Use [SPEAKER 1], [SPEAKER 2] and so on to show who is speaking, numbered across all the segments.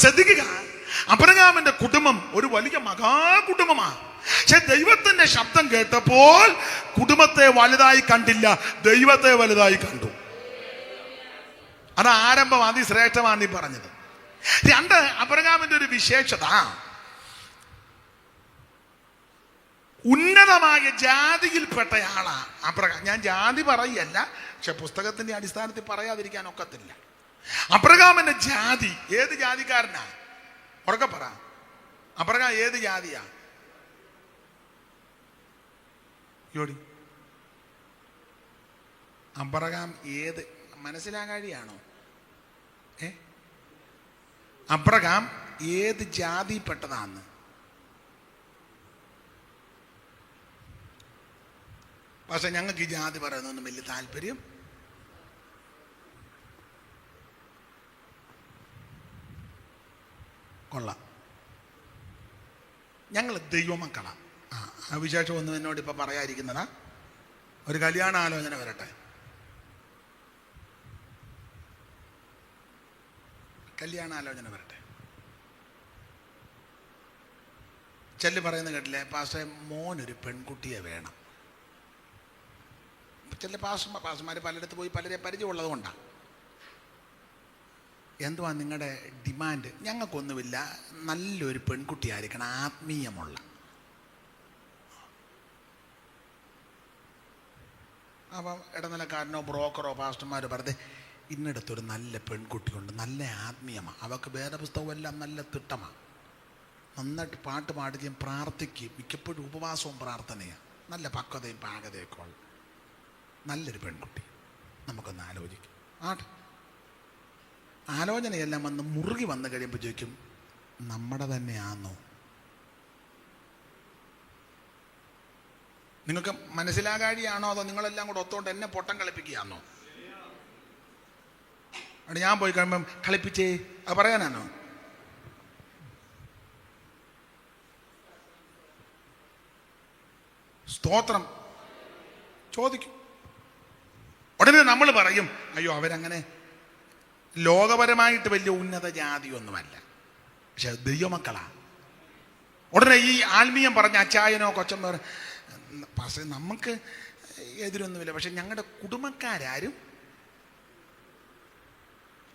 [SPEAKER 1] ശ്രദ്ധിക്കുക. അബ്രഹാമിന്റെ കുടുംബം ഒരു വലിയ മഹാകുടുംബമാണ് പക്ഷെ ദൈവത്തിന്റെ ശബ്ദം കേട്ടപ്പോൾ കുടുംബത്തെ വലുതായി കണ്ടില്ല ദൈവത്തെ വലുതായി കണ്ടു. അത് ആരംഭം അതിശ്രേഷ്ഠമാണ് ഈ പറഞ്ഞത്. രണ്ട് അബ്രഹാമിന്റെ ഒരു വിശേഷത. ഉന്നതമായ ജാതിയിൽപ്പെട്ടയാളാ അബ്രഹാം. ഞാൻ ജാതി പറയല്ല പക്ഷെ പുസ്തകത്തിന്റെ അടിസ്ഥാനത്തിൽ പറയാതിരിക്കാൻ ഒക്കത്തില്ല. അബ്രഹാമിന്റെ ജാതി ഏത് ജാതിക്കാരനാ? ഉറക്കെ പറ. അബ്രഹാം ഏത് ജാതിയാ? യോടി അബ്രഹാം ഏത് മനസ്സിലാകാഴിയാണോ? ഏ? അബ്രഹാം ഏത് ജാതിപ്പെട്ടതാന്ന് പക്ഷെ ഞങ്ങൾക്ക് ഈ ജാതി പറയുന്നൊന്നും വലിയ താല്പര്യം കൊള്ളാം. ഞങ്ങൾ ദൈവമക്കളാ ആ ആ വിശേഷം ഒന്നും എന്നോട് ഇപ്പം പറയാതിരിക്കുന്നതാ. ഒരു കല്യാണ ആലോചന വരട്ടെ. കല്യാണ ആലോചന വരട്ടെ. ചെല്ല് പറയുന്ന കേട്ടില്ലേ? പാസ്റ്റേ മോനൊരു പെൺകുട്ടിയെ വേണം. ചെല്ല് പാസ്റ്റർ പാസ്റ്റർമാർ പലയിടത്ത് പോയി പലരെ പരിചയമുള്ളത് കൊണ്ടാണ് എന്തുവാ നിങ്ങളുടെ ഡിമാൻഡ് ഞങ്ങൾക്കൊന്നുമില്ല. നല്ലൊരു പെൺകുട്ടിയായിരിക്കണം ആത്മീയമുള്ള. അപ്പം ഇടനിലക്കാരനോ ബ്രോക്കറോ പാസ്റ്റർമാരോ പറഞ്ഞത് ഇന്നിടത്തൊരു നല്ല പെൺകുട്ടിയുണ്ട് നല്ല ആത്മീയമാണ് അവൾക്ക് വേദപുസ്തകവും വേദപുസ്തകമെല്ലാം നല്ല തിട്ടമാണ് നന്നായിട്ട് പാട്ട് പാടുകയും പ്രാർത്ഥിക്കുകയും മിക്കപ്പോഴും ഉപവാസവും പ്രാർത്ഥനയാണ് നല്ല പക്വതയും പാകതയൊക്കെ ഉള്ള നല്ലൊരു പെൺകുട്ടി. നമുക്കൊന്ന് ആലോചിക്കാം. ആട്ടെ. ആലോചനയെല്ലാം വന്ന് മുറുകി വന്നു കഴിയുമ്പോൾ ചോദിക്കും നമ്മുടെ തന്നെയാണോ നിങ്ങൾക്ക് മനസ്സിലാകാഴിയാണോ അതോ നിങ്ങളെല്ലാം കൂടെ ഒത്തോണ്ട് എന്നെ പൊട്ടം കളിപ്പിക്കുകയാണോ അവിടെ ഞാൻ പോയി കഴിയുമ്പം കളിപ്പിച്ചേ അത് പറയാനാണോ സ്തോത്രം. ചോദിക്കും. ഉടനെ നമ്മൾ പറയും അയ്യോ അവരങ്ങനെ ലോകപരമായിട്ട് വലിയ ഉന്നത ജാതിയൊന്നുമല്ല. പക്ഷെ ദൈവമക്കളാണ് ഉടനെ ഈ ആത്മീയം പറഞ്ഞ അച്ചായനോ കൊച്ചൻ പക്ഷേ നമുക്ക് എതിരൊന്നുമില്ല. പക്ഷെ ഞങ്ങളുടെ കുടുംബക്കാരും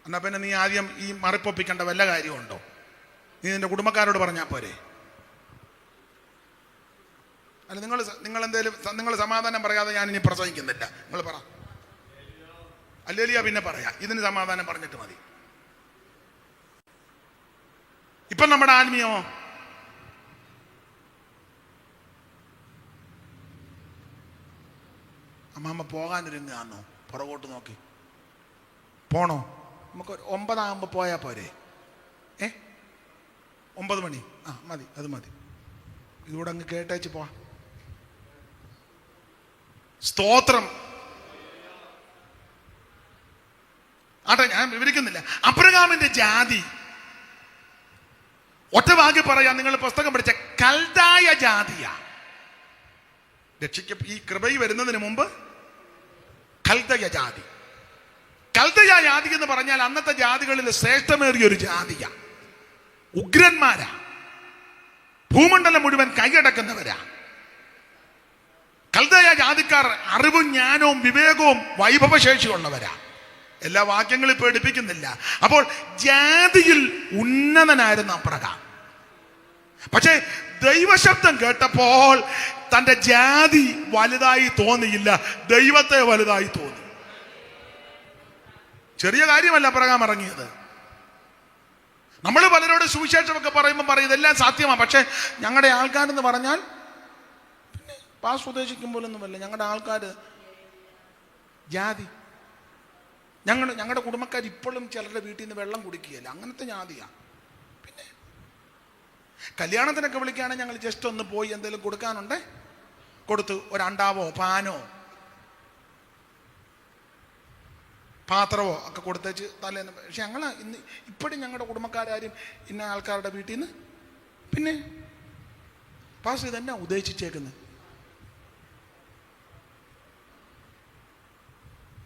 [SPEAKER 1] എന്നാൽ പിന്നെ നീ ആദ്യം ഈ മറിപ്പൊപ്പിക്കേണ്ട വല്ല കാര്യമുണ്ടോ? നീ നിന്റെ കുടുംബക്കാരോട് പറഞ്ഞാൽ പോരെ. അല്ല നിങ്ങൾ നിങ്ങൾ എന്തേലും നിങ്ങൾ സമാധാനം പറയാതെ ഞാൻ ഇനി പ്രസംഗിക്കുന്നില്ല. നിങ്ങൾ പറ. അല്ലേലിയ പിന്നെ പറയാം. ഇതിന് സമാധാനം പറഞ്ഞിട്ട് മതി. ഇപ്പം നമ്മുടെ ആത്മീയമോ? അമ്മാമ്മ പോകാനൊരുങ്ങാന്നോ പുറകോട്ട് നോക്കി. പോണോ? നമുക്ക് ഒമ്പതാകുമ്പോൾ പോയാൽ പോരെ. ഏ? ഒമ്പത് മണി. ആ മതി. അത് മതി. ഇതുകൂടെ അങ്ങ് കേട്ടേച്ച് പോവാ. സ്തോത്രം. ആട്ടെ ഞാൻ വിവരിക്കുന്നില്ല. അബ്രഹാമിന്റെ ജാതി. ഒറ്റ പറയാ പറയാം നിങ്ങൾ പുസ്തകം പഠിച്ച കൽതായ ജാതിയ. രക്ഷിക്ക ഈ കൃപയി വരുന്നതിന് മുമ്പ് കൽതയ ജാതി. കൽതയ ജാതി എന്ന് പറഞ്ഞാൽ അന്നത്തെ ജാതികളിൽ ശ്രേഷ്ഠമേറിയ ഒരു ജാതിയ. ഉഗ്രന്മാരാ. ഭൂമണ്ഡലം മുഴുവൻ കൈയടക്കുന്നവരാ. കൽതയ ജാതിക്കാർ അറിവും ജ്ഞാനവും വിവേകവും വൈഭവശേഷിയുള്ളവരാ. എല്ലാ വാക്യങ്ങളും പേടിപ്പിക്കുന്നില്ല അപ്പോൾ ജാതിയിൽ ഉന്നതനായിരുന്ന അപ്രകാം പക്ഷേ ദൈവശബ്ദം കേട്ടപ്പോൾ തന്റെ ജാതി വലുതായി തോന്നിയില്ല ദൈവത്തെ വലുതായി തോന്നി. ചെറിയ കാര്യമല്ല അപ്രകാം ഇറങ്ങിയത്. നമ്മൾ പലരോട് സുവിശേഷമൊക്കെ പറയുമ്പോൾ പറയും ഇതെല്ലാം സാധ്യമാണ് പക്ഷെ ഞങ്ങളുടെ ആൾക്കാരെന്ന് പറഞ്ഞാൽ പിന്നെ പാസ് ഉദ്ദേശിക്കുമ്പോഴൊന്നുമല്ല ഞങ്ങളുടെ ആൾക്കാർ ജാതി ഞങ്ങൾ ഞങ്ങളുടെ കുടുംബക്കാർ ഇപ്പോഴും ചിലരുടെ വീട്ടിൽ നിന്ന് വെള്ളം കുടിക്കുകയില്ല. അങ്ങനത്തെ ജാതിയാണ് പിന്നെ കല്യാണത്തിനൊക്കെ വിളിക്കുകയാണെങ്കിൽ ഞങ്ങൾ ജസ്റ്റ് ഒന്ന് പോയി എന്തെങ്കിലും കൊടുക്കാനുണ്ടേ? കൊടുത്തു ഒരണ്ടാവോ പാനോ പാത്രമോ ഒക്കെ കൊടുത്തേച്ച് തലേന്ന് പക്ഷെ ഞങ്ങൾ ഇന്ന് ഇപ്പോഴും ഞങ്ങളുടെ കുടുംബക്കാരും ഇന്ന ആൾക്കാരുടെ വീട്ടിൽ നിന്ന് പിന്നെ പാസ് ഇതെന്നാ ഉദ്ദേശിച്ചേക്കുന്നത്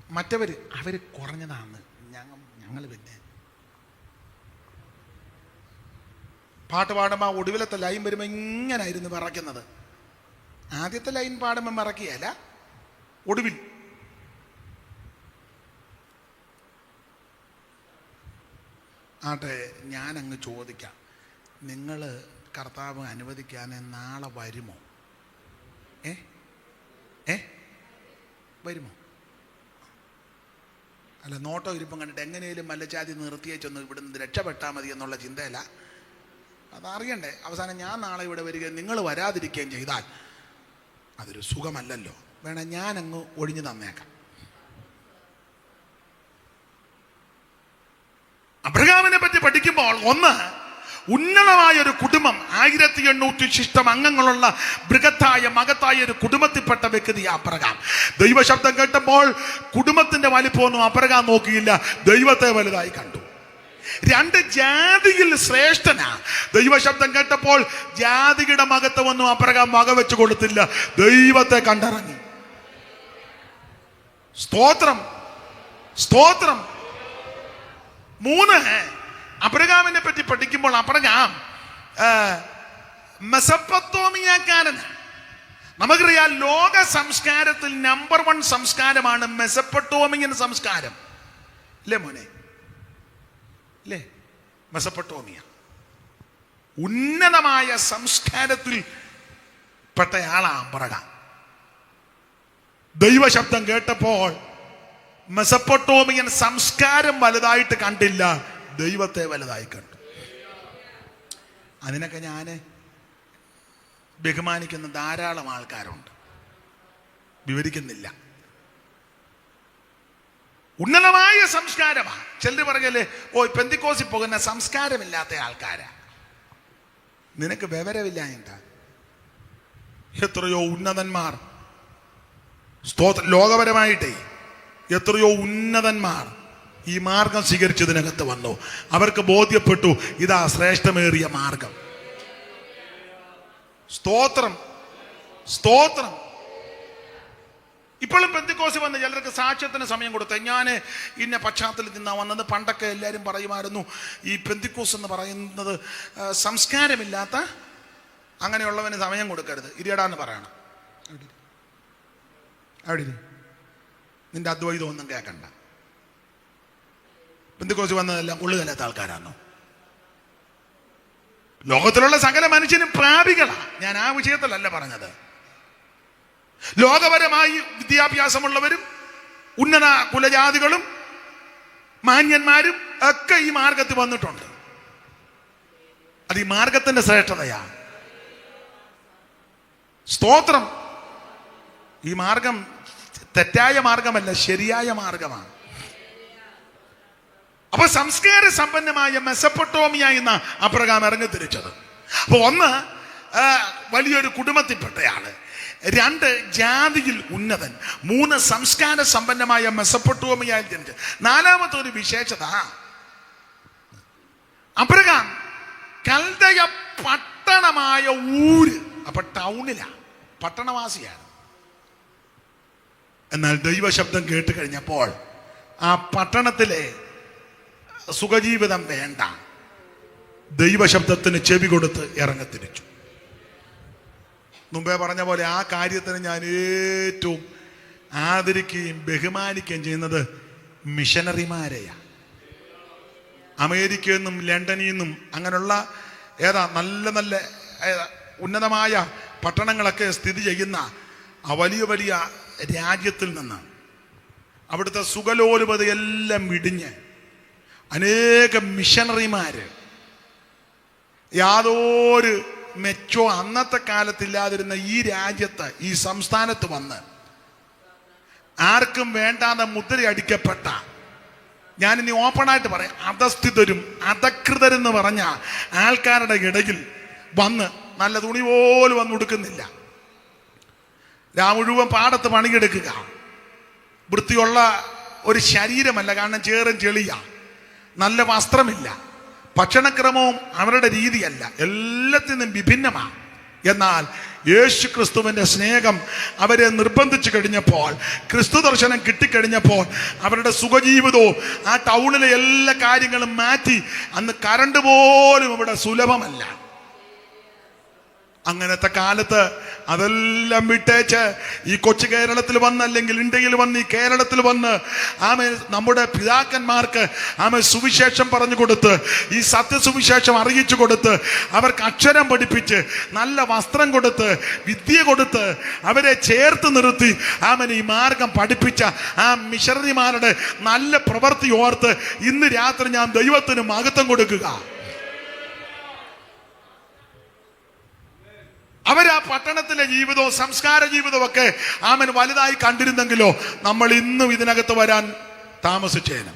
[SPEAKER 1] മറ്റവർ അവർ കുറഞ്ഞതാണ്. ഞങ്ങൾ ഞങ്ങൾ പിന്നെ. പാട്ട് പാടുമ്പോൾ ഒടുവിലത്തെ ലൈൻ വരുമ്പോൾ ഇങ്ങനായിരുന്നു വിറയ്ക്കുന്നത്. ആദ്യത്തെ ലൈൻ പാടുമ്പോൾ വിറക്കിയല്ല ഒടുവിൽ. ആട്ടെ ഞാനങ്ങ് ചോദിക്കാം. നിങ്ങൾ കർത്താവ് അനുവദിക്കാൻ നാളെ വരുമോ? ഏ? ഏ? വരുമോ? അല്ല നോട്ടോ ഇരിപ്പം കണ്ടിട്ട് എങ്ങനെയും മല്ലച്ചാതി നിർത്തിയേച്ചൊന്ന് ഇവിടെ നിന്ന് രക്ഷപ്പെട്ടാൽ മതി എന്നുള്ള ചിന്തയല്ല. അതറിയണ്ടേ അവസാനം ഞാൻ നാളെ ഇവിടെ വരികയും നിങ്ങൾ വരാതിരിക്കുകയും ചെയ്താൽ അതൊരു സുഖമല്ലല്ലോ. വേണം അങ്ങ് ഒഴിഞ്ഞു തന്നേക്കാം. അബ്രഹാമിനെ പറ്റി പഠിക്കുമ്പോൾ ഒന്ന് ഉന്നതമായ ഒരു കുടുംബം ആയിരത്തി എണ്ണൂറ്റി ശിഷ്ടം അംഗങ്ങളുള്ള ബൃഹത്തായ മകത്തായ ഒരു കുടുംബത്തിൽപ്പെട്ട വ്യക്തി അപ്രകാം ദൈവശബ്ദം കേട്ടപ്പോൾ കുടുംബത്തിന്റെ വലിപ്പമൊന്നും അപ്രകാം നോക്കിയില്ല ദൈവത്തെ വലുതായി കണ്ടു. രണ്ട് ജാതിയിൽ ശ്രേഷ്ഠനാ. ദൈവശബ്ദം കേട്ടപ്പോൾ ജാതിയുടെ മകത്വമൊന്നും അബ്രഹാം വകവെച്ച് കൊടുത്തില്ല ദൈവത്തെ കണ്ടിറങ്ങി സ്തോത്രം സ്തോത്രം. മൂന്ന് അബ്രഹാമിനെ പറ്റി പഠിക്കുമ്പോൾ അബ്രഹാം മെസപ്പത്തോമിയക്കാരൻ. നമുക്കറിയാം ലോക സംസ്കാരത്തിൽ നമ്പർ വൺ സംസ്കാരമാണ് മെസപ്പട്ടോമിയൻ സംസ്കാരം. അല്ലേ മോനെ? അല്ലേ മെസപ്പട്ടോമിയ. ഉന്നതമായ സംസ്കാരത്തിൽ പെട്ടയാളാ അബ്രഹാം. ദൈവശബ്ദം കേട്ടപ്പോൾ മെസപ്പൊട്ടോമിയൻ സംസ്കാരം വലുതായിട്ട് കണ്ടില്ല. ദൈവത്തെ വലുതായി കണ്ടു. അതിനൊക്കെ ഞാൻ ബഹുമാനിക്കുന്ന ധാരാളം ആൾക്കാരുണ്ട്. വിവരിക്കുന്നില്ല. ഉന്നതമായ സംസ്കാരമാണ്. ചിലർ പറഞ്ഞല്ലേ ഓ പെന്തിക്കോസി പോകുന്ന സംസ്കാരമില്ലാത്ത ആൾക്കാരാ. നിനക്ക് വിവരമില്ല എന്താ? എത്രയോ ഉന്നതന്മാർ സ്തോത്ര ലോകപരമായിട്ടേ എത്രയോ ഉന്നതന്മാർ ഈ മാർഗം സ്വീകരിച്ചതിനകത്ത് വന്നു. അവർക്ക് ബോധ്യപ്പെട്ടു ഇതാ ശ്രേഷ്ഠമേറിയ മാർഗം. സ്തോത്രം. സ്തോത്രം. ഇപ്പോഴും പെന്തിക്കോസ് വന്ന് ചിലർക്ക് സാക്ഷ്യത്തിന് സമയം കൊടുത്തു. ഞാൻ ഇന്ന പശ്ചാത്തലത്തിൽ നിന്നാ വന്നത്? പണ്ടൊക്കെ എല്ലാവരും പറയുമായിരുന്നു ഈ പെന്തിക്കോസ് എന്ന് പറയുന്നത് സംസ്കാരമില്ലാത്ത അങ്ങനെയുള്ളവന് സമയം കൊടുക്കരുത്. ഇരിയടാന്ന് പറയണം. അവിടെ. നിന്റെ അദ്വൈതം ഒന്നും കേൾക്കണ്ട. പെന്തിക്കോസ് വന്നതെല്ലാം ഉള്ളുകല്ലാത്ത ആൾക്കാരാണോ ലോകത്തിലുള്ള സകല മനുഷ്യനും പ്രാപികളാ. ഞാൻ ആ വിഷയത്തിലല്ല പറഞ്ഞത്. ലോകപരമായി വിദ്യാഭ്യാസമുള്ളവരും ഉന്നത കുലജാതികളും മാന്യന്മാരും ഒക്കെ ഈ മാർഗത്തിൽ വന്നിട്ടുണ്ട്. അത് ഈ മാർഗത്തിന്റെ ശ്രേഷ്ഠതയാ. സ്തോത്രം. ഈ മാർഗം തെറ്റായ മാർഗമല്ല ശരിയായ മാർഗമാണ്. അപ്പൊ സംസ്കാര സമ്പന്നമായ മെസപ്പൊട്ടോമിയ എന്ന അപ്രകാരം ഇറങ്ങിത്തിരിച്ചത്. അപ്പൊ ഒന്ന് വലിയൊരു കുടുംബത്തിൽപ്പെട്ടയാൾ രണ്ട് ജാതിയിൽ ഉന്നതൻ മൂന്ന് സംസ്കാര സമ്പന്നമായ മെസപ്പൊട്ടോമിയായി ജനിച്ചത് നാലാമത്തെ ഒരു വിശേഷത അബ്രഹാം കൽതയ പട്ടണമായ ഊര് അപ്പൊ ടൗണിലാ പട്ടണവാസിയാണ്. എന്നാൽ ദൈവശബ്ദം കേട്ട് കഴിഞ്ഞപ്പോൾ ആ പട്ടണത്തിലെ സുഖജീവിതം വേണ്ട. ദൈവശബ്ദത്തിന് ചെവി കൊടുത്ത് ഇറങ്ങത്തിരിച്ചു മുമ്പേ പറഞ്ഞ പോലെ ആ കാര്യത്തിന് ഞാൻ ഏറ്റവും ആദരിക്കുകയും ബഹുമാനിക്കുകയും ചെയ്യുന്നത് മിഷനറിമാരെയാണ് അമേരിക്കയിൽ നിന്നും ലണ്ടനിൽ നിന്നും അങ്ങനെയുള്ള ഏതാ നല്ല നല്ല ഉന്നതമായ പട്ടണങ്ങളൊക്കെ സ്ഥിതി ചെയ്യുന്ന വലിയ വലിയ രാജ്യത്തിൽ നിന്ന് അവിടുത്തെ സുഖലോലുപതയെല്ലാം വിടിഞ്ഞ് അനേകം മിഷണറിമാര് യാതൊരു മെച്ചോ അന്നത്തെ കാലത്തില്ലാതിരുന്ന ഈ രാജ്യത്ത് ഈ സംസ്ഥാനത്ത് വന്ന് ആർക്കും വേണ്ടാതെ മുദ്രയടിക്കപ്പെട്ട ഞാൻ ഇനി ഓപ്പണായിട്ട് പറയാം അധസ്ഥിതരും അധകൃതരെന്ന് പറഞ്ഞ ആൾക്കാരുടെ ഇടയിൽ വന്ന് നല്ല തുണി പോലും വന്ന് ഉടുക്കുന്നില്ല. രാ മുഴുവൻ പാടത്ത് പണിയെടുക്കുക. വൃത്തിയുള്ള ഒരു ശരീരമല്ല കാരണം ചേറും ചെളിയ. നല്ല വസ്ത്രമില്ല. ഭക്ഷണക്രമവും അവരുടെ രീതിയല്ല. എല്ലാത്തിനും വിഭിന്നമാണ് എന്നാൽ യേശു ക്രിസ്തുവിന്റെ സ്നേഹം അവരെ നിർബന്ധിച്ചു കഴിഞ്ഞപ്പോൾ ക്രിസ്തു ദർശനം കിട്ടിക്കഴിഞ്ഞപ്പോൾ അവരുടെ സുഖജീവിതവും ആ ടൗണിലെ എല്ലാ കാര്യങ്ങളും മാറ്റി. അന്ന് കറണ്ട് പോലും ഇവിടെ സുലഭമല്ല. അങ്ങനത്തെ കാലത്ത് അതെല്ലാം വിട്ടേച്ച് ഈ കൊച്ചു കേരളത്തിൽ വന്ന് അല്ലെങ്കിൽ ഇന്ത്യയിൽ വന്ന് ഈ കേരളത്തിൽ വന്ന് ആമെ നമ്മുടെ പിതാക്കന്മാർക്ക് ആമെ സുവിശേഷം പറഞ്ഞു കൊടുത്ത് ഈ സത്യസുവിശേഷം അറിയിച്ചു കൊടുത്ത് അവർക്ക് അക്ഷരം പഠിപ്പിച്ച് നല്ല വസ്ത്രം കൊടുത്ത് വിദ്യ കൊടുത്ത് അവരെ ചേർത്ത് നിർത്തി ആമൻ ഈ മാർഗം പഠിപ്പിച്ച ആ മിഷണറിമാരുടെ നല്ല പ്രവൃത്തി ഓർത്ത് ഇന്ന് രാത്രി ഞാൻ ദൈവത്തിന് മഹത്വം കൊടുക്കുക. അവർ ആ പട്ടണത്തിലെ ജീവിതവും സംസ്കാര ജീവിതവും ഒക്കെ ആമൻ വലുതായി കണ്ടിരുന്നെങ്കിലോ നമ്മൾ ഇന്നും ഇതിനകത്ത് വരാൻ താമസിച്ചേനും.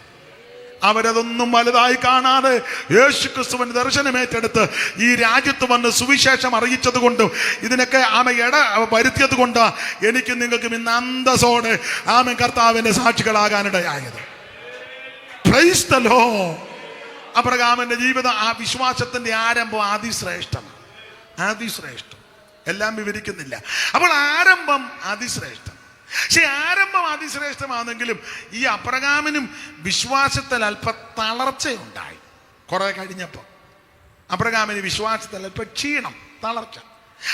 [SPEAKER 1] അവരതൊന്നും വലുതായി കാണാതെ യേശു ക്രിസ്തുവിന് ദർശനമേറ്റെടുത്ത് ഈ രാജ്യത്ത് വന്ന് സുവിശേഷം അറിയിച്ചത് കൊണ്ടും ഇതിനൊക്കെ ആമ ഇട വരുത്തിയത് കൊണ്ട് എനിക്ക് നിങ്ങൾക്ക് ഇന്ന് അന്തസ്സോടെ ആമൻ കർത്താവിന്റെ സാക്ഷികളാകാനിടയായത്. ക്രൈസ്തലോ അപ്രകാമന്റെ ജീവിതം ആ വിശ്വാസത്തിന്റെ ആരംഭം അതിശ്രേഷ്ഠമാണ് അതിശ്രേഷ്ഠം എല്ലാം വിവരിക്കുന്നില്ല. അപ്പോൾ ആരംഭം അതിശ്രേഷ്ഠം. പക്ഷെ ആരംഭം അതിശ്രേഷ്ഠമാണെങ്കിലും ഈ അബ്രഹാമിനും വിശ്വാസത്തിൽ അല്പ തളർച്ചയുണ്ടായി. കുറെ കഴിഞ്ഞപ്പോൾ അബ്രഹാമിന് വിശ്വാസത്തിൽ അല്പ ക്ഷീണം തളർച്ച.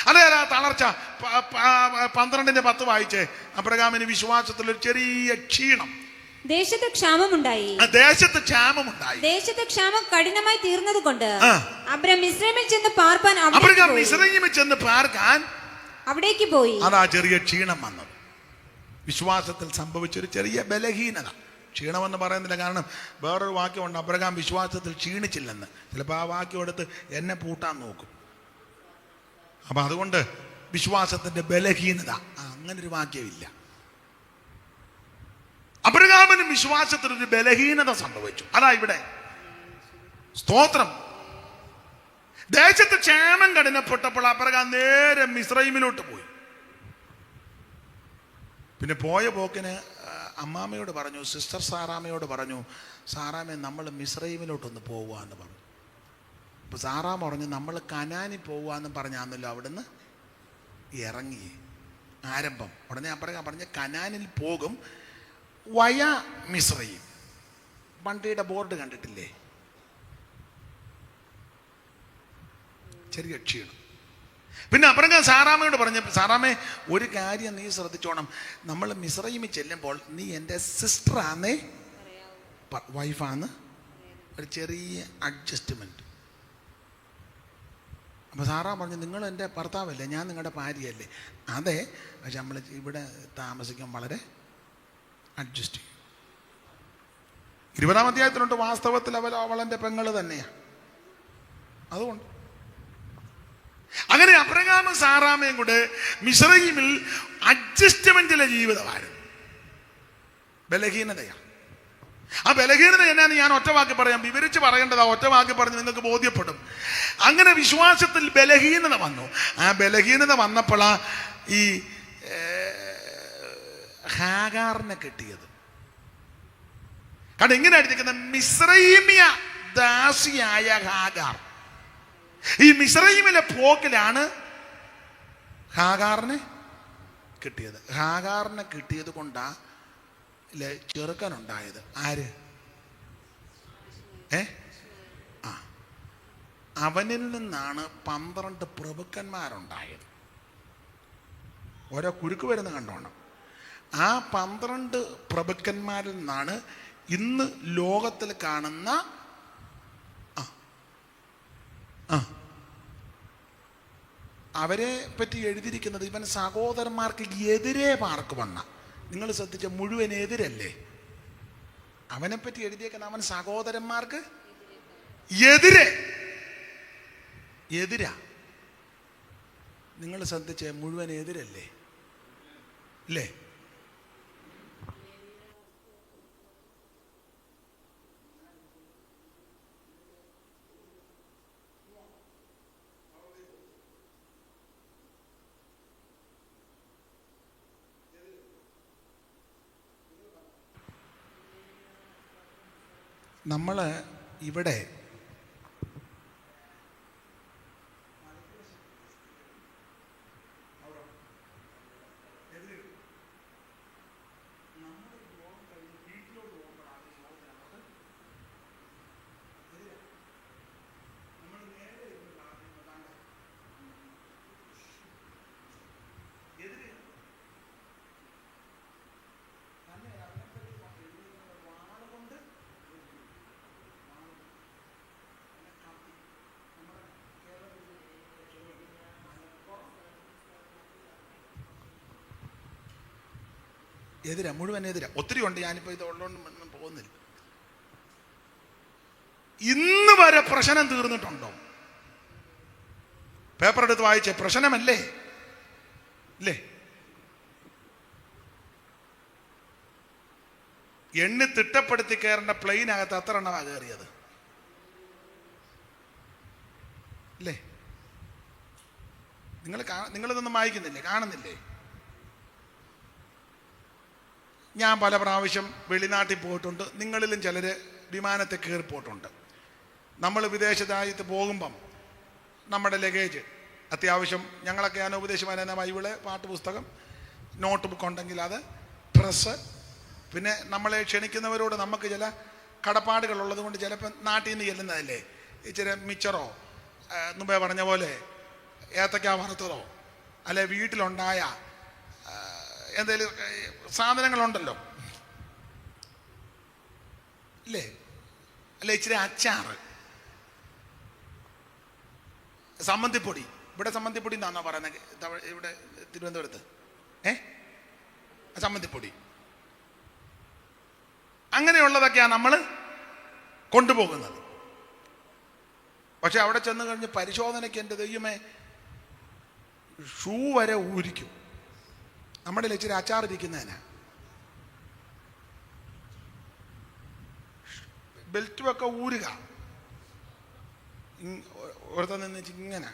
[SPEAKER 1] അതായത് ആ തളർച്ച പന്ത്രണ്ടിന്റെ പത്ത് വായിച്ചേ അബ്രഹാമിന് വിശ്വാസത്തിൽ ഒരു ചെറിയ ക്ഷീണം.
[SPEAKER 2] ദേശത്ത് ക്ഷാമമുണ്ടായി.
[SPEAKER 1] ദേശത്ത് ക്ഷാമമുണ്ടായി.
[SPEAKER 2] ദേശത്ത് ക്ഷാമം കഠിനമായി തീർന്നത് കൊണ്ട്
[SPEAKER 1] ആ.
[SPEAKER 2] അബ്രം ചെന്ന് പാർപ്പാൻ
[SPEAKER 1] അബ്രഹാം
[SPEAKER 2] പോയി.
[SPEAKER 1] മിസ്രൈമിൽ ചെന്ന് പാർക്കാൻ
[SPEAKER 2] അവിടേക്ക് പോയി.
[SPEAKER 1] അതാ ചെറിയ ക്ഷീണം വന്നത്. വിശ്വാസത്തിൽ സംഭവിച്ചൊരു ചെറിയ ബലഹീനത. ക്ഷീണമെന്ന് പറയുന്നില്ല കാരണം വേറൊരു വാക്യമുണ്ട് അബ്രഹാം വിശ്വാസത്തിൽ ക്ഷീണിച്ചില്ലെന്ന്. ചിലപ്പോൾ ആ വാക്യം എടുത്ത് എന്നെ പൂട്ടാൻ നോക്കും. അപ്പൊ അതുകൊണ്ട് വിശ്വാസത്തിന്റെ ബലഹീനത. അങ്ങനൊരു വാക്യമില്ല. അബ്രഹാമിനും വിശ്വാസത്തിൽ ഒരു ബലഹീനത സംഭവിച്ചു. അതാ ഇവിടെ. സ്തോത്രം. ദേശത്ത് ക്ഷേമം കഠിനപ്പെട്ടപ്പോൾ അബ്രഹാം നേരെ മിശ്രൈമിലോട്ട് പോയി. പിന്നെ പോയ പോക്കിന് അമ്മാമ്മയോട് പറഞ്ഞു സിസ്റ്റർ സാറാമ്മയോട് പറഞ്ഞു സാറാമ്മ നമ്മൾ മിശ്രൈമിലോട്ടൊന്ന് പോവുക എന്ന് പറഞ്ഞു. അപ്പോൾ സാറാമ്മ പറഞ്ഞു നമ്മൾ കനാനി പോവാന്ന് പറഞ്ഞാന്നല്ലോ അവിടുന്ന് ഇറങ്ങി. ആരംഭം. ഉടനെ അപ്പറക പറഞ്ഞ കനാനിൽ പോകും വയ മിശ്രയും. വണ്ടിയുടെ ബോർഡ് കണ്ടിട്ടില്ലേ? ചെറിയ ക്ഷീണം. പിന്നെ അപ്പുറം സാറാമയോട് പറഞ്ഞ സാറാമേ ഒരു കാര്യം നീ ശ്രദ്ധിച്ചോണം. നമ്മൾ മിശ്രയിമി ചെല്ലുമ്പോൾ നീ എന്റെ സിസ്റ്ററാന്നേ വൈഫാന്ന് ഒരു ചെറിയ അഡ്ജസ്റ്റ്മെന്റ് അപ്പോൾ സാറാ പറഞ്ഞു നിങ്ങൾ എന്റെ ഭർത്താവല്ലേ? ഞാൻ നിങ്ങളുടെ ഭാര്യയല്ലേ? അതെ പക്ഷെ നമ്മൾ ഇവിടെ താമസിക്കാൻ വളരെ അഡ്ജസ്റ്റ് ചെയ്യും. ഇരുപതാം അധ്യായത്തിലുണ്ട് വാസ്തവത്തിൽ അവൾ അവളെന്റെ പെങ്ങൾ തന്നെയാണ് അതുകൊണ്ട്. അങ്ങനെ അബ്രഹാമും സാറാമയും കൂടെ മിശ്രയിമിൽ അഡ്ജസ്റ്റ്മെന്റിലെ ജീവിതമായിരുന്നു. ബലഹീനതയാണ് ആ ബലഹീനത എന്നാന്ന് ഞാൻ ഒറ്റ വാക്ക് പറയാം. വിവരിച്ച് പറയേണ്ടതാ ഒറ്റ വാക്ക് പറഞ്ഞ് നിങ്ങൾക്ക് ബോധ്യപ്പെടും. അങ്ങനെ വിശ്വാസത്തിൽ ബലഹീനത വന്നു. ആ ബലഹീനത വന്നപ്പോഴാ ഈ ഹാഗാറിനെ കിട്ടിയത്. കാരണം എങ്ങനെ എഴുതിക്കുന്നത് മിശ്രൈമിയ ദാസിയായ ഹാഗാർ. ഈ മിശ്രൈമിലെ പോക്കിലാണ് ഹാഗാറിനെ കിട്ടിയത്. ഹാഗാറിനെ കിട്ടിയത് കൊണ്ടാ ചെറുക്കനുണ്ടായത്. ആര്? ഏ? ആ. അവനിൽ നിന്നാണ് പന്ത്രണ്ട് പ്രഭുക്കന്മാരുണ്ടായത്. ഓരോ കുരുക്ക് വരുന്ന കണ്ടോണം. ആ പന്ത്രണ്ട് പ്രഭുക്കന്മാരിൽ നിന്നാണ് ഇന്ന് ലോകത്തിൽ കാണുന്ന ആ ആ. അവരെ പറ്റി എഴുതിയിരിക്കുന്നത് ഇവൻ സഹോദരന്മാർക്ക് എതിരെ പാർക്ക് വന്ന. നിങ്ങൾ ശ്രദ്ധിച്ച മുഴുവൻ എതിരല്ലേ? അവനെ പറ്റി എഴുതിയേക്കുന്ന അവൻ സഹോദരന്മാർക്ക് എതിരെ. എതിരാ. നിങ്ങൾ ശ്രദ്ധിച്ച മുഴുവൻ എതിരല്ലേ? അല്ലേ നമ്മൾ ഇവിടെ എതിരാ മുഴുവൻ എതിരാ. ഒത്തിരി ഉണ്ട് ഞാനിപ്പോൾ ഇത് ഉള്ളതുകൊണ്ട് പോകുന്നില്ല. ഇന്ന് വരെ പ്രശ്നം തീർന്നിട്ടുണ്ടോ? പേപ്പർ എടുത്ത് വായിച്ചേ പ്രശ്നമല്ലേ? ഇല്ലേ? എണ്ണി തിട്ടപ്പെടുത്തി കയറേണ്ട പ്ലെയിനകത്ത് അത്ര എണ്ണമാ കയറിയത്. അല്ലേ നിങ്ങൾ നിങ്ങളിതൊന്നും വായിക്കുന്നില്ലേ? കാണുന്നില്ലേ? ഞാൻ പല പ്രാവശ്യം വെളിനാട്ടിൽ പോയിട്ടുണ്ട്. നിങ്ങളിലും ചിലർ വിമാനത്തിൽ കയറി പോയിട്ടുണ്ട് നമ്മൾ വിദേശ രാജ്യത്ത് പോകുമ്പം നമ്മുടെ ലഗേജ് അത്യാവശ്യം ഞങ്ങളൊക്കെ ഞാൻ ഉപദേശമാന ബൈബിൾ പാട്ടുപുസ്തകം നോട്ട് ബുക്ക് ഉണ്ടെങ്കിൽ അത് പ്രസ് പിന്നെ നമ്മളെ ക്ഷണിക്കുന്നവരോട് നമുക്ക് ചില കടപ്പാടുകൾ ഉള്ളത് കൊണ്ട് ചിലപ്പോൾ നാട്ടിൽ നിന്ന് ചെല്ലുന്നതല്ലേ? ഇച്ചിരി മിച്ചറോ മുമ്പേ പറഞ്ഞ പോലെ ഏത്തക്ക വറുത്തതോ അല്ലെ വീട്ടിലുണ്ടായ എന്തേലും ഏ, സാധനങ്ങളുണ്ടല്ലോ. ഇല്ലേ? അല്ലെ ഇച്ചിരി അച്ചാറ്. സമ്മന്തിപ്പൊടി. ഇവിടെ സമ്മന്തിപ്പൊടി എന്നാണോ പറയുന്നത്? ഇവിടെ തിരുവനന്തപുരത്ത്. ഏ? സമ്മന്തിപ്പൊടി. അങ്ങനെയുള്ളതൊക്കെയാണ് നമ്മൾ കൊണ്ടുപോകുന്നത്. പക്ഷെ അവിടെ ചെന്ന് കഴിഞ്ഞ് പരിശോധനയ്ക്ക് എന്റെ ദൈവമേ ഷൂ വരെ ഊരിക്കും. നമ്മുടെ ലക്ഷ്യം അച്ചാർ ഇരിക്കുന്നതിനാ ബെൽറ്റുമൊക്കെ ഊരുക. നിന്ന് ഇങ്ങനെ.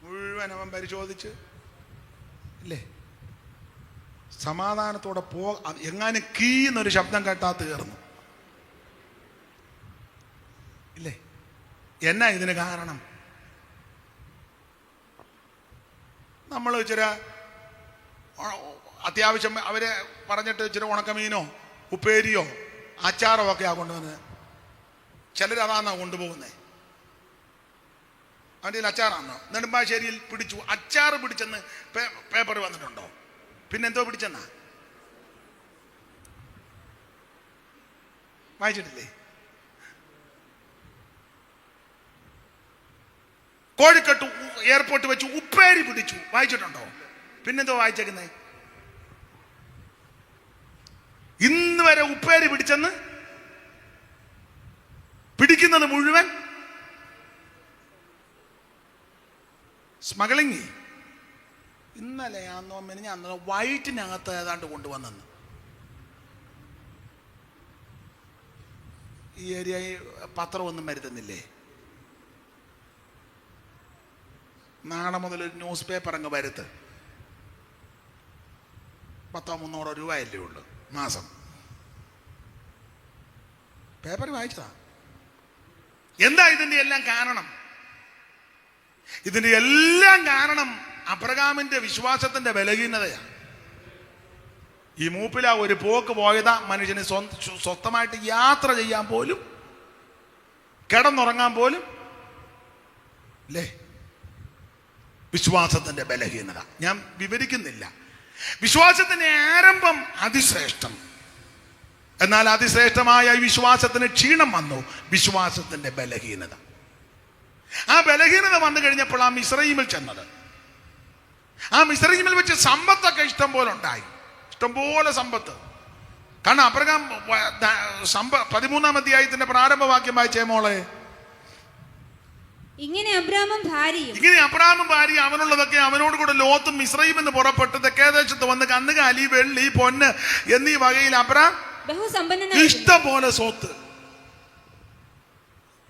[SPEAKER 1] മുഴുവൻ അവൻ പരിശോധിച്ച് ഇല്ലേ? സമാധാനത്തോടെ പോ എങ്ങാനും കീ എന്നൊരു ശബ്ദം കേട്ടാ തീർന്നു. ഇല്ലേ? എന്നാ ഇതിന് കാരണം? നമ്മൾ ചില അത്യാവശ്യം അവരെ പറഞ്ഞിട്ട് ചില ഉണക്കമീനോ ഉപ്പേരിയോ അച്ചാറോ ഒക്കെയാ കൊണ്ടുവന്നത് അതാണോ കൊണ്ടുപോകുന്നത് അവന്റെ അച്ചാറാണോ നെടുമ്പാശ്ശേരിയിൽ പിടിച്ചു. അച്ചാർ പിടിച്ചെന്ന് പേപ്പർ വന്നിട്ടുണ്ടോ? പിന്നെന്തോ പിടിച്ചെന്നാ? വായിച്ചിട്ടില്ലേ? കോഴിക്കട്ട് എയർപോർട്ട് വെച്ച് ഉപ്പേരി പിടിച്ചു. വായിച്ചിട്ടുണ്ടോ? പിന്നെന്തോ വായിച്ചേക്കുന്നേ? ഇന്ന് വരെ ഉപ്പേരി പിടിച്ചെന്ന് പിടിക്കുന്നത് മുഴുവൻ സ്മഗ്ലിംഗ്. ഇന്നലെ ആന്നോ ഞാൻ വൈറ്റിനകത്ത് ഏതാണ്ട് കൊണ്ടുവന്നെന്ന്. ഈ ഏരിയ പത്രമൊന്നും വരുത്തുന്നില്ലേ? നാളെ മുതൽ ഒരു ന്യൂസ് പേപ്പർ അങ്ങ് വരുത്ത്. പത്തോ മുന്നൂറോ രൂപയല്ലേ ഉള്ളൂ മാസം. പേപ്പർ വായിച്ചതാ. എന്താ ഇതിന്റെ എല്ലാം കാരണം? ഇതിന്റെ എല്ലാം കാരണം അബ്രഹാമിന്റെ വിശ്വാസത്തിന്റെ ബലഹീനതയാണ് ഈ മൂപ്പില ഒരു പോക്ക് പോയതാ മനുഷ്യന് സ്വന്തമായിട്ട് യാത്ര ചെയ്യാൻ പോലും കിടന്നുറങ്ങാൻ പോലും അല്ലേ വിശ്വാസത്തിന്റെ ബലഹീനത. ഞാൻ വിവരിക്കുന്നില്ല. വിശ്വാസത്തിന്റെ ആരംഭം അതിശ്രേഷ്ഠം. എന്നാൽ അതിശ്രേഷ്ഠമായ വിശ്വാസത്തിന് ക്ഷീണം വന്നു. വിശ്വാസത്തിന്റെ ബലഹീനത. ആ ബലഹീനത വന്നു കഴിഞ്ഞപ്പോൾ ആ മിശ്രീമിൽ ചെന്നത്. ആ മിശ്രീമിൽ വെച്ച് സമ്പത്തൊക്കെ ഇഷ്ടം പോലെ ഉണ്ടായി. ഇഷ്ടംപോലെ സമ്പത്ത്. കാരണം അപ്രകാം സമ്പ പതിമൂന്നാം അധ്യായത്തിന്റെ പ്രാരംഭവാക്യം വായിച്ചേ മോളെ.
[SPEAKER 2] ഇങ്ങനെ അബ്രാമും ഭാര്യയും
[SPEAKER 1] ഇങ്ങനെ അബ്രാമും ഭാര്യ അവനുള്ളതൊക്കെ അവനോട് കൂടെ ലോത്തും മിശ്രയിമെന്ന് പുറപ്പെട്ട് തെക്കേദേശത്ത് വന്ന് കന്നുകാലി വെള്ളി പൊന്ന് എന്നീ വകയിൽ അബ്രാം ഇഷ്ടം പോലെ സ്വത്ത്.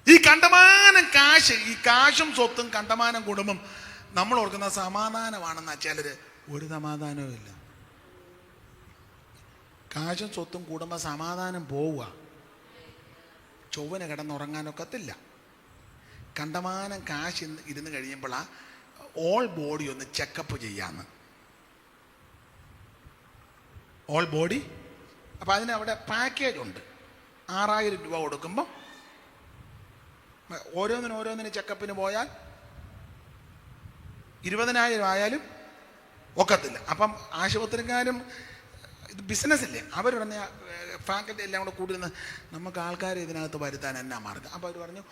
[SPEAKER 1] ഈ കണ്ടമാനം കാശ് ഈ കാശും സ്വത്തും കണ്ടമാനം കുടുംബം നമ്മൾ ഓർക്കുന്ന സമാധാനമാണെന്നാ ചിലര്. ഒരു സമാധാനവും ഇല്ല. കാശും സ്വത്തും കുടുംബ സമാധാനം പോവുക. ചൊവ്വന് കിടന്നുറങ്ങാനൊക്കത്തില്ല. കണ്ടമാനം കാശ് ഇരുന്ന് കഴിയുമ്പോൾ ആ ഓൾ ബോഡി ഒന്ന് ചെക്കപ്പ് ചെയ്യാന്ന്. ഓൾ ബോഡി അപ്പം അതിന് അവിടെ പാക്കേജ് ഉണ്ട്. ആറായിരം രൂപ കൊടുക്കുമ്പോൾ ഓരോന്നിനും ഓരോന്നിനും ചെക്കപ്പിന് പോയാൽ ഇരുപതിനായിരം ആയാലും ഒക്കത്തില്ല. അപ്പം ആശുപത്രിക്കാരും ഇത് ബിസിനസ്സില്ലേ അവർ പറഞ്ഞ ഫാക്കൽറ്റി എല്ലാം കൂടെ കൂടി നിന്ന് നമുക്ക് ആൾക്കാരെ ഇതിനകത്ത് വരുത്താൻ എന്നാ മാർഗം? അപ്പോൾ അവർ പറഞ്ഞു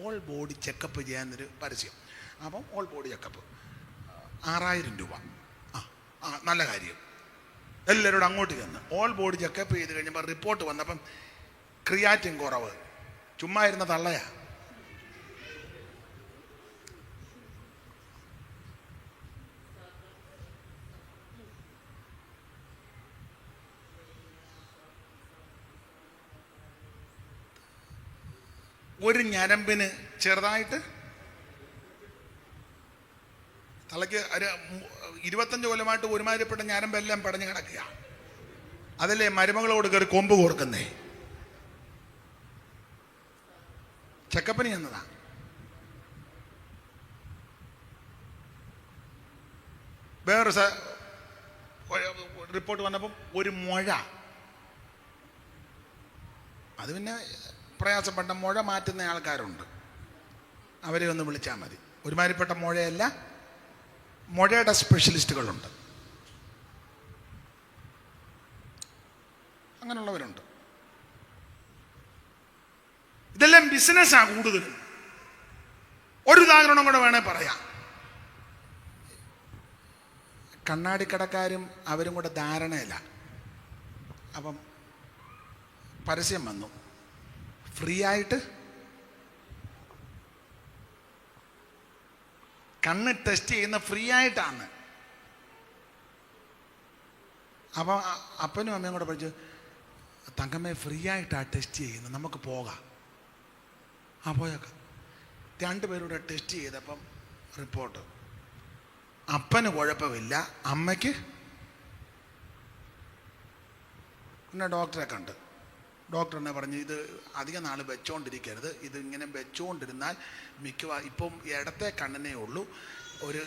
[SPEAKER 1] ഓൾ ബോഡി ചെക്കപ്പ് ചെയ്യാമെന്നൊരു പരസ്യം. അപ്പം ഓൾ ബോഡി ചെക്കപ്പ് ആറായിരം രൂപ. ആ ആ നല്ല കാര്യം. എല്ലാവരോടും അങ്ങോട്ട് ചെന്ന് ഓൾ ബോഡി ചെക്കപ്പ് ചെയ്ത് കഴിഞ്ഞപ്പോൾ റിപ്പോർട്ട് വന്നപ്പം ക്രിയാറ്റിൻ കുറവ്. ചുമ്മാ ഇരുന്ന തള്ളയാ. ഒരു ഞരമ്പിന് ചെറുതായിട്ട് തലയ്ക്ക് ഒരു ഇരുപത്തഞ്ച് കൊല്ലമായിട്ട് ഒരുമാതിരിപ്പെട്ട ഞരമ്പെല്ലാം പടഞ്ഞു കിടക്കുക. അതല്ലേ മരുമകളോട് കയറി കൊമ്പ് കോർക്കുന്നേ? ചക്കപ്പനി എന്നതാ? വേറൊരു റിപ്പോർട്ട് വന്നപ്പം ഒരു മുഴ. അത് പിന്നെ പ്രയാസപ്പെട്ട മുഴ മാറ്റുന്ന ആൾക്കാരുണ്ട്. അവരെ ഒന്ന് വിളിച്ചാൽ മതി. ഒരുമാതിരിപ്പെട്ട മുഴയല്ല മുഴയുടെ സ്പെഷ്യലിസ്റ്റുകളുണ്ട് അങ്ങനെയുള്ളവരുണ്ട്. ഇതെല്ലാം ബിസിനസ്സാണ് കൂടുതലും. ഒരു ഉദാഹരണം കൂടെ വേണേൽ പറയാം. കണ്ണാടിക്കടക്കാരും അവരും കൂടെ ധാരണയില്ല അപ്പം പരസ്യം വന്നു. ഫ്രീ ആയിട്ട് കണ്ണ് ടെസ്റ്റ് ചെയ്യുന്ന ഫ്രീ ആയിട്ടാണ് അപ്പം അപ്പനും അമ്മയും കൂടെ പഠിച്ചു തങ്കമ്മയെ ഫ്രീ ആയിട്ടാണ് ടെസ്റ്റ് ചെയ്യുന്നത്. നമുക്ക് പോകാം. ആ പോയേക്കാം. രണ്ടുപേരൂടെ ടെസ്റ്റ് ചെയ്തപ്പം റിപ്പോർട്ട് അപ്പന് കുഴപ്പമില്ല. അമ്മയ്ക്ക് പിന്നെ ഡോക്ടറെ കണ്ട് ഡോക്ടർ എന്നെ പറഞ്ഞു ഇത് അധികം നാൾ വെച്ചോണ്ടിരിക്കരുത്. ഇതിങ്ങനെ വെച്ചുകൊണ്ടിരുന്നാൽ മിക്കവാ ഇപ്പം ഇടത്തെ കണ്ണിനേ ഉള്ളൂ. ഒരു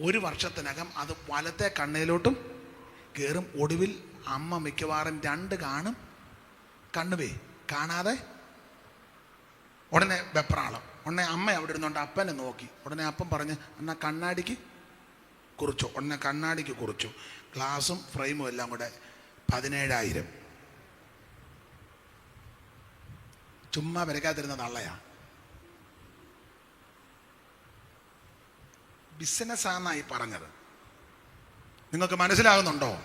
[SPEAKER 1] ഒരു വർഷത്തിനകം അത് വലത്തെ കണ്ണിലോട്ടും കയറും ഒടുവിൽ അമ്മ മിക്കവാറും രണ്ട് കാണും. കണ്ണുവേ കാണാതെ ഉടനെ വെപ്രാളം. ഉടനെ അമ്മ അവിടെ ഇരുന്നുകൊണ്ട് അപ്പനെ നോക്കി. ഉടനെ അപ്പൻ പറഞ്ഞ് എന്നാൽ കണ്ണാടിക്ക് കുറിച്ചു? ഉടനെ കണ്ണാടിക്ക് കുറിച്ചു. ഗ്ലാസും ഫ്രെയിമും എല്ലാം കൂടെ പതിനേഴായിരം. ചുമ്മാ വരയ്ക്കാതിരുന്ന തള്ളയാ. ബിസിനസ്സാന്നായി പറഞ്ഞത്. നിങ്ങൾക്ക് മനസ്സിലാകുന്നുണ്ടോ?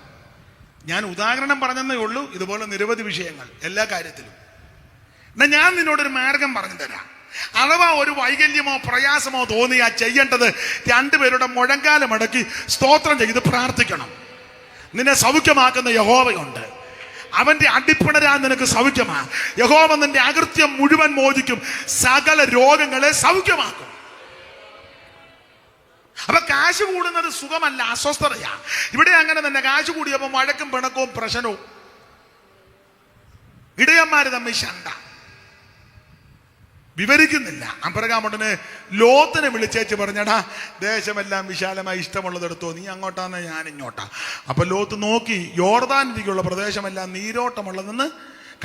[SPEAKER 1] ഞാൻ ഉദാഹരണം പറഞ്ഞതേ ഉള്ളൂ ഇതുപോലെ നിരവധി വിഷയങ്ങൾ എല്ലാ കാര്യത്തിലും. എന്നാ ഞാൻ നിന്നോടൊരു മാർഗം പറഞ്ഞു തരാം. അഥവാ ഒരു വൈകല്യമോ പ്രയാസമോ തോന്നിയാ ചെയ്യേണ്ടത് രണ്ടുപേരുടെ മുഴങ്കാലം അടക്കി സ്തോത്രം ചെയ്ത് പ്രാർത്ഥിക്കണം. നിന്നെ സൗഖ്യമാക്കുന്ന യഹോവയുണ്ട്. അവന്റെ അടിപ്പിണരാൻ നിനക്ക് സൗഖ്യമാ. യഹോവ നിന്റെ അകൃത്യം മുഴുവൻ മോചിക്കും. സകല രോഗങ്ങളെ സൗഖ്യമാക്കും. അപ്പൊ കാശ് കൂടുന്നത് സുഖമല്ല അസ്വസ്ഥതയാ. ഇവിടെ അങ്ങനെ തന്നെ കാശ് കൂടിയപ്പോ വഴക്കും പിണക്കവും പ്രശ്നവും. ഇടയന്മാര് തമ്മിൽ ശണ്ട. വിവരിക്കുന്നില്ല. അപ്പറകാമുടനെ ലോത്തിനെ വിളിച്ചേച്ച് പറഞ്ഞടാ ദേശമെല്ലാം വിശാലമായി ഇഷ്ടമുള്ളതെടുത്തോ നീ അങ്ങോട്ടാന്ന് ഞാൻ ഇങ്ങോട്ടാ അപ്പൊ ലോത്ത് നോക്കി യോർദാനിരിക്കുള്ള പ്രദേശമെല്ലാം നീരോട്ടമുള്ളതെന്ന്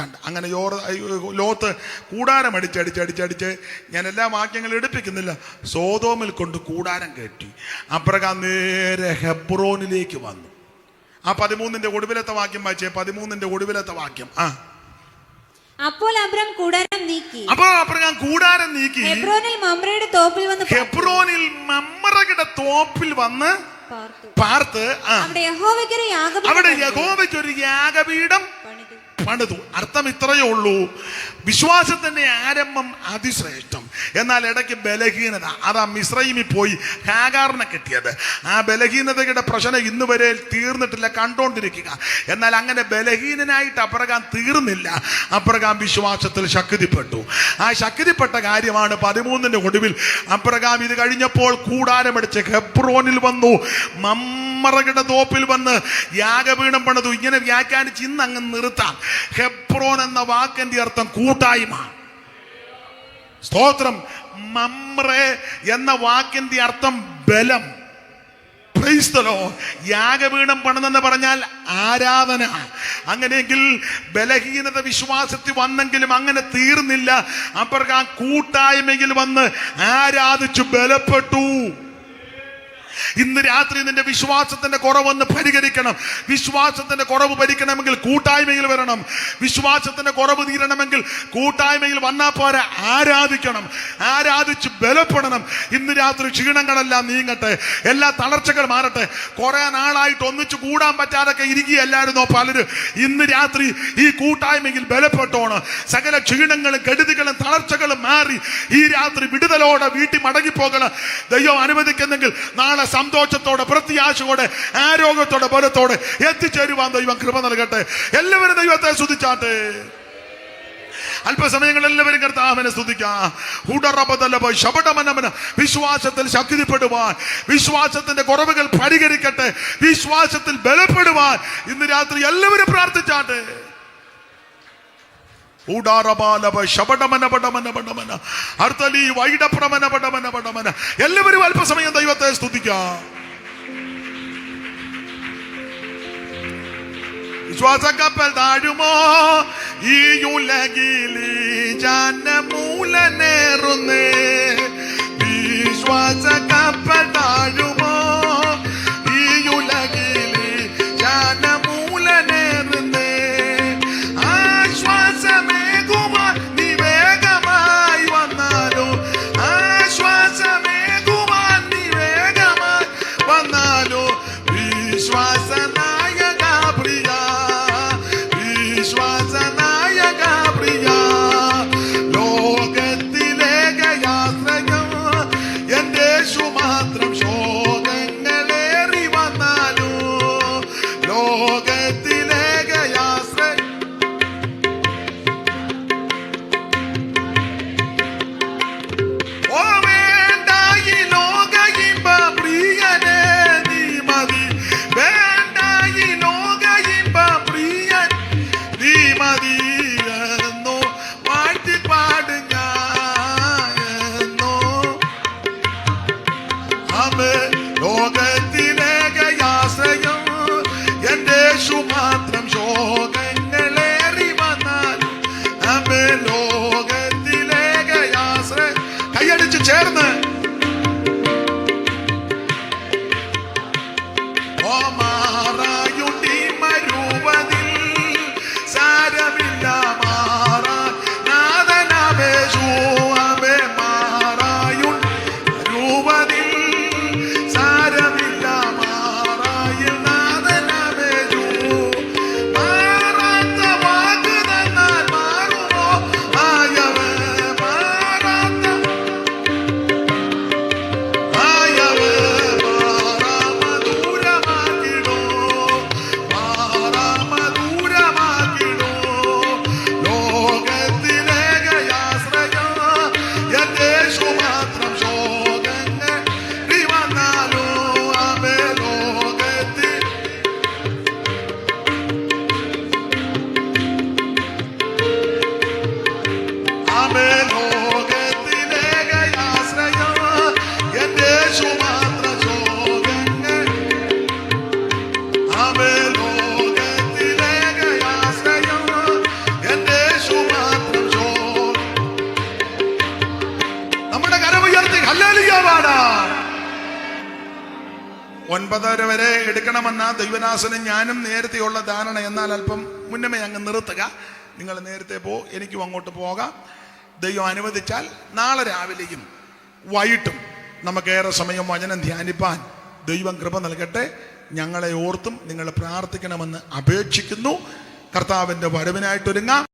[SPEAKER 1] കണ്ട്. അങ്ങനെ യോർ ലോത്ത് കൂടാരം അടിച്ചടിച്ചടിച്ചടിച്ച് ഞാൻ എല്ലാ വാക്യങ്ങളും എടുപ്പിക്കുന്നില്ല. സോതോമിൽ കൊണ്ട് കൂടാരം കയറ്റി. അബ്രഹാം നേരെ ഹെബ്രോനിലേക്ക് വന്നു. ആ പതിമൂന്നിന്റെ ഒടുവിലത്തെ വാക്യം വായിച്ചേ പതിമൂന്നിന്റെ ഒടുവിലത്തെ വാക്യം. ആ.
[SPEAKER 2] അപ്പോൾ അബ്രാം കൂടാരം നീക്കി.
[SPEAKER 1] അപ്പോൾ അബ്രഹാം കൂടാരം നീക്കി.
[SPEAKER 2] ഹെബ്രോനിൽ മമ്രയുടെ തോപ്പിൽ വന്ന്.
[SPEAKER 1] ഹെബ്രോനിൽ മമ്രയുടെ തോപ്പിൽ വന്ന്
[SPEAKER 2] പാർത്തു. അവിടെ യഹോവയ്ക്കൊരു യാഗപീഠം
[SPEAKER 1] അവിടെ
[SPEAKER 2] യഹോവയ്ക്കൊരു
[SPEAKER 1] യഹോവയ്ക്ക് യാഗപീഠം
[SPEAKER 2] പണിതു.
[SPEAKER 1] അർത്ഥം ഇത്രയേ ഉള്ളൂ. വിശ്വാസത്തിന്റെ ആരംഭം അതിശ്രേഷ്ഠം. എന്നാൽ ഇടയ്ക്ക് ബലഹീനത. അതാ മിശ്രൈമിൽ പോയി ഹാഗാറിനെ കിട്ടിയത്. ആ ബലഹീനതയുടെ പ്രശ്നം ഇന്ന് വരെ തീർന്നിട്ടില്ല കണ്ടോണ്ടിരിക്കുക. എന്നാൽ അങ്ങനെ ബലഹീനനായിട്ട് അപ്രകാം തീർന്നില്ല. അപ്രകാം വിശ്വാസത്തിൽ ശക്തിപ്പെട്ടു. ആ ശക്തിപ്പെട്ട കാര്യമാണ് പതിമൂന്നിന്റെ ഒടുവിൽ അപ്രകാം ഇത് കഴിഞ്ഞപ്പോൾ കൂടാരമടിച്ച് ഹെബ്രോനിൽ വന്നു. മമ്മറയുടെ തോപ്പിൽ വന്ന് യാഗപീഠം പണിതു. ഇങ്ങനെ വ്യാഖ്യാനിച്ച് ഇന്ന് അങ്ങ് നിർത്താം. ഹെബ്രോൻ എന്ന വാക്കിന്റെ അർത്ഥം കൂട്ടായ്മ. സ്തോത്രം. മമ്രെ എന്ന വാക്കിന്റെ അർത്ഥം ബലം. ക്രൈസ്തലോ. യാഗപീഠം പണിതെന്ന് പറഞ്ഞാൽ ആരാധന. അങ്ങനെയെങ്കിൽ ബലഹീനത വിശ്വാസത്തിൽ വന്നെങ്കിലും അങ്ങനെ തീർന്നില്ല. അപ്പർക്ക് ആ കൂട്ടായ്മയിൽ വന്ന് ആരാധിച്ചു ബലപ്പെട്ടു. ഇന്ന് രാത്രി നിന്റെ വിശ്വാസത്തിന്റെ കുറവൊന്ന് പരിഹരിക്കണം. വിശ്വാസത്തിന്റെ കുറവ് പരിക്കണമെങ്കിൽ കൂട്ടായ്മയിൽ വരണം. വിശ്വാസത്തിന്റെ കുറവ് തീരണമെങ്കിൽ കൂട്ടായ്മയിൽ വന്നാൽ പോരെ ആരാധിക്കണം. ആരാധിച്ച് ബലപ്പെടണം. ഇന്ന് രാത്രി ക്ഷീണങ്ങളെല്ലാം നീങ്ങട്ടെ. എല്ലാ തളർച്ചകൾ മാറട്ടെ. കുറെ നാളായിട്ട് ഒന്നിച്ച് കൂടാൻ പറ്റാതൊക്കെ ഇരിക്കുകയല്ലായിരുന്നോ പലരും? ഇന്ന് രാത്രി ഈ കൂട്ടായ്മയിൽ ബലപ്പെട്ടോണം. സകല ക്ഷീണങ്ങളും കെടുതികളും തളർച്ചകളും മാറി ഈ രാത്രി വിടുതലോടെ വീട്ടിൽ മടങ്ങിപ്പോകണം. ദൈവം അനുവദിക്കുന്നെങ്കിൽ നാളെ സന്തോഷത്തോടെ പ്രത്യാശയോടെ ആരോഗ്യത്തോടെ ബലത്തോടെ എത്തിച്ചേരുവാൻ ദൈവം കൃപ നൽകട്ടെ. എല്ലാവരും ദൈവത്തെ സ്തുതിച്ചാട്ടെ. അല്പസമയങ്ങളിൽ എല്ലാവരും കർത്താവിനെ സ്തുതിക്കാം. ഹുഡറബദലബ ശബടമനമന വിശ്വാസത്തിൽ ശക്തിപ്പെടുവാൻ വിശ്വാസത്തിന്റെ കുറവുകൾ പരിഹരിക്കട്ടെ വിശ്വാസത്തിൽ ബലപ്പെടുവാൻ ഇന്ന് രാത്രി എല്ലാവരും പ്രാർത്ഥിച്ചാട്ടെ. എല്ലാവരും അല്പസമയം ദൈവത്തെ സ്തുതിക്കാം. വിശ്വാസക്കപ്പൽ താഴുമോ? ഈ ഉലകിലി ജനമൂലനേറുന്നേ. വിശ്വാസക്കപ്പൽ താഴുമോ? eterna. ദൈവനാസനം ഞാനും നേരത്തെയുള്ള ധാരണ എന്നാൽ അല്പം മുന്നമേ അങ്ങ് നിർത്തുക. നിങ്ങൾ നേരത്തെ പോ എനിക്കും അങ്ങോട്ട് പോകാം. ദൈവം അനുവദിച്ചാൽ നാളെ രാവിലെയും വൈകിട്ടും നമുക്കേറെ സമയം വചനം ധ്യാനിപ്പാൻ ദൈവം കൃപ നൽകട്ടെ. ഞങ്ങളെ ഓർത്തും നിങ്ങൾ പ്രാർത്ഥിക്കണമെന്ന് അപേക്ഷിക്കുന്നു. കർത്താവിന്റെ വരവിനായിട്ടൊരുങ്ങാം.